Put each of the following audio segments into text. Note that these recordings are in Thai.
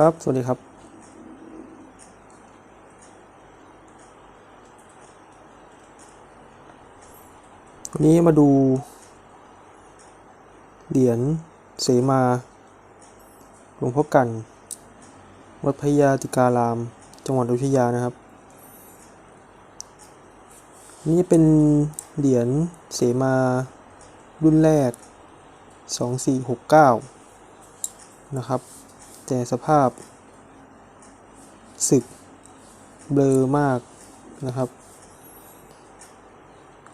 ครับ สวัสดีครับวันนี้มาดู เหรียญเสมาหลวงพ่อกัน วัดพยาติการาม จังหวัดอยุธยานะครับ นี่เป็นเหรียญเสมารุ่นแรก 2469 นะครับ แต่สภาพสึกเบลอมากนะครับ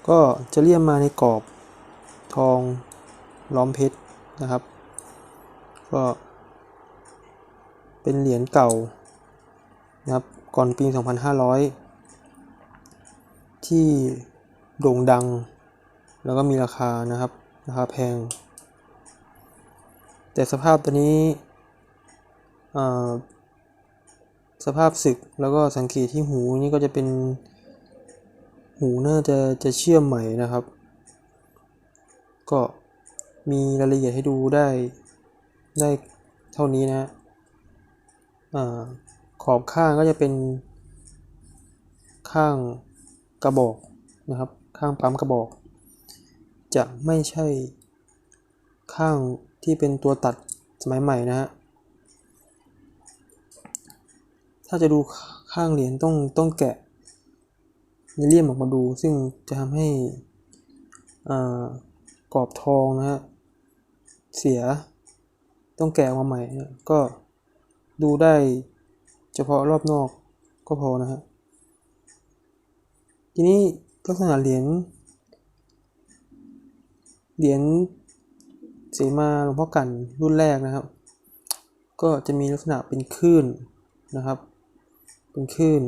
ก็จะเลี่ยมมาในกรอบทองล้อมเพชรนะครับ ก็เป็นเหรียญเก่านะครับก่อนปี 2500 ที่โด่งดัง แล้วก็มีราคานะครับ ราคาแพง แต่สภาพตัวนี้ สภาพสึกแล้วก็สังเกตที่หูนี่ก็จะเป็นหูน่าจะจะเชื่อมใหม่นะครับ ก็มีรายละเอียดให้ดูได้ได้เท่านี้นะอาขอบข้างก็จะเป็นข้างกระบอกนะครับ ข้างปั๊มกระบอก จะไม่ใช่ข้างที่เป็นตัวตัดสมัยใหม่นะฮะ ถ้าจะดูข้างเหรียญต้องต้องแกะในเลี่ยมออกมาดู ซึ่งจะทำให้กรอบทองนะฮะเสียต้องแกะออกมาใหม่นะก็ดูได้เฉพาะรอบนอกก็พอนะฮะทีนี้ลักษณะเหรียญเหรียญเสมาหลวงพ่อกันรุ่นแรกนะครับ ก็จะมีลักษณะเป็นคลื่นนะครับ เป็นคลื่น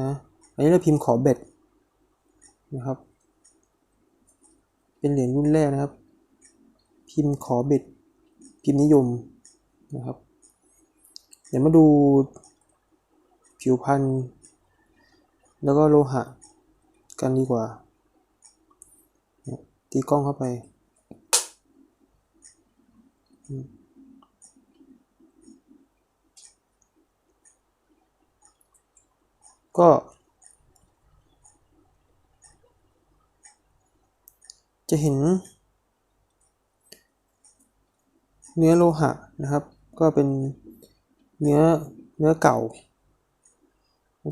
นะ อันนี้เราพิมพ์ขอเบ็ดนะครับ เป็นเหรียญรุ่นแรกนะครับ พิมพ์ขอเบ็ด พิมพ์นิยมนะครับ เดี๋ยวมาดูผิวพันธุ์แล้วก็โลหะกันดีกว่า ตีกล้องเข้าไป ก็ จะเห็น เนื้อโลหะนะครับ ก็เป็นเนื้อเนื้อเก่า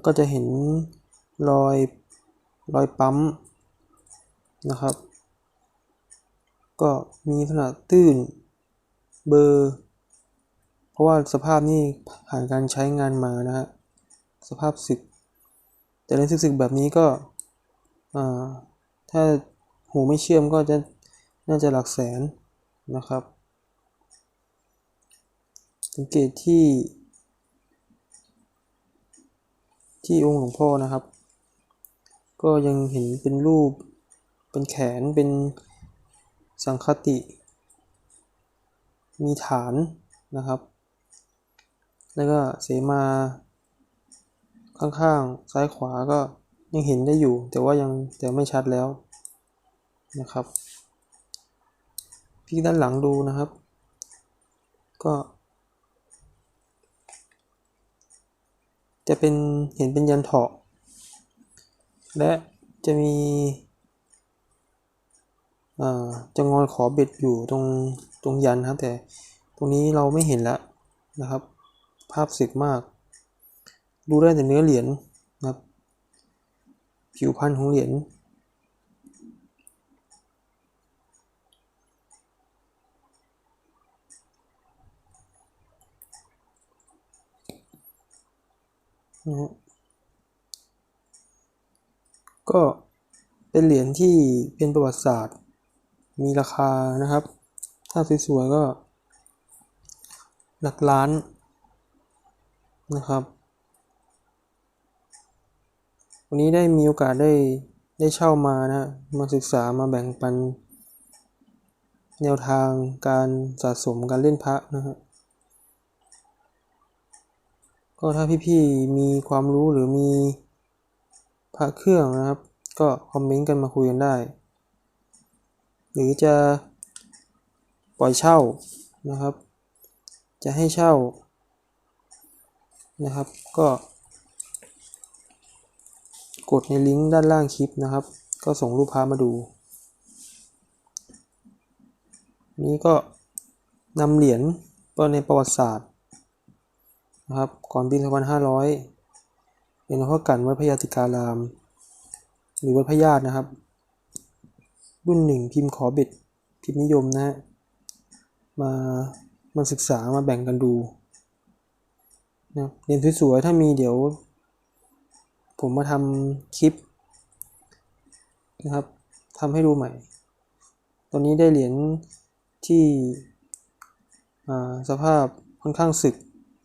ก็จะเห็นรอยรอยปั๊มนะครับ ก็มีขนาดตื้นเบอร์ เพราะว่าสภาพนี่ผ่านการใช้งานมานะฮะสภาพสึก แต่ในสึกๆแบบนี้ก็ถ้าหูไม่เชื่อมก็จะน่าจะหลักแสนนะครับ สังเกตที่ ที่องค์หลวงพ่อนะครับ ก็ยังเห็นเป็นรูปเป็นแขนเป็นสังคติ มีฐานนะครับ แล้วก็เสมา ข้างๆ ซ้ายขวาก็ยังเห็นได้อยู่ แต่ว่ายังแต่ไม่ชัดแล้วนะครับพลิกด้านหลังดูนะครับ ก็ จะเป็นเห็นเป็นยันเถาะและจะมีจะงอยขอเบ็ดอยู่ตรงตรงยันครับแต่ตรงนี้เราไม่เห็นแล้วนะครับ ภาพสึกมาก ดูได้แต่เนื้อเหรียญนะครับ ผิวพันธุ์ของเหรียญนะฮะก็เป็นเหรียญที่เป็นประวัติศาสตร์ มีราคานะครับ ถ้าสวยๆก็หลักล้านนะครับ วันนี้ได้มีโอกาสได้ได้เช่ามานะ มาศึกษามาแบ่งปัน แนวทางการสะสมการเล่นพระนะฮะก็ถ้าพี่ๆมีความรู้หรือมีพระเครื่องนะครับ ก็คอมเมนต์กันมาคุยกันได้ หรือจะปล่อยเช่านะครับ จะให้เช่านะครับ ก็ กดในลิงก์ด้านล่างคลิปนะครับ ก็ส่งรูปพระมาดู นี้ก็นำเหรียญก็ในประวัติศาสตร์นะครับ ก่อนปี 2500เป็นหลวงพ่อกันวัดพระยาติการาม หรือวัดพญาตินะครับ รุ่นหนึ่งพิมพ์ขอบ็ดพิมพ์นิยมนะฮะมามาศึกษามาแบ่งกันดูนะเรียนสวยๆถ้ามีเดี๋ยว ผมมาทำคลิปนะครับทำให้ดูใหม่ ตอนนี้ได้เหรียญที่สภาพค่อนข้างสึก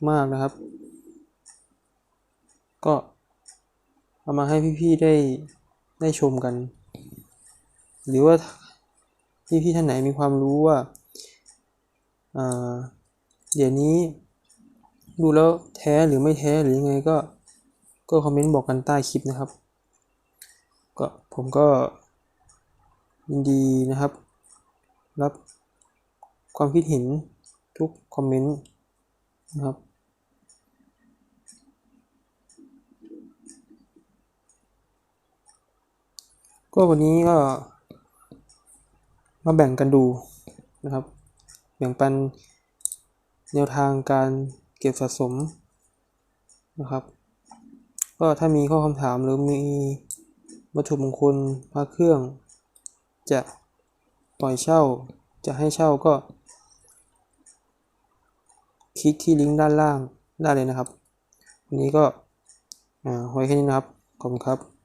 มากนะครับ ก็เอามาให้พี่ๆได้ได้ชมกัน หรือว่าพี่ๆท่านไหนมีความรู้ว่าอ่าเหรียญนี้ดูแล้วแท้หรือไม่แท้หรือยังไงก็ ก็คอมเมนต์บอกกันใต้คลิปนะครับ ก็ผมก็ยินดีนะครับ รับความคิดเห็นทุกคอมเมนต์นะครับก็วันนี้ก็มาแบ่งกันดูนะครับ แบ่งปันแนวทางการเก็บสะสมนะครับ ก็ถ้ามีข้อคำถามหรือมีวัตถุมงคลพระเครื่อง จะปล่อยเช่า จะให้เช่าก็ คลิกที่ลิงก์ด้านล่างได้เลยนะครับ วันนี้ก็อ่าไว้แค่นี้นะครับ ขอบคุณครับ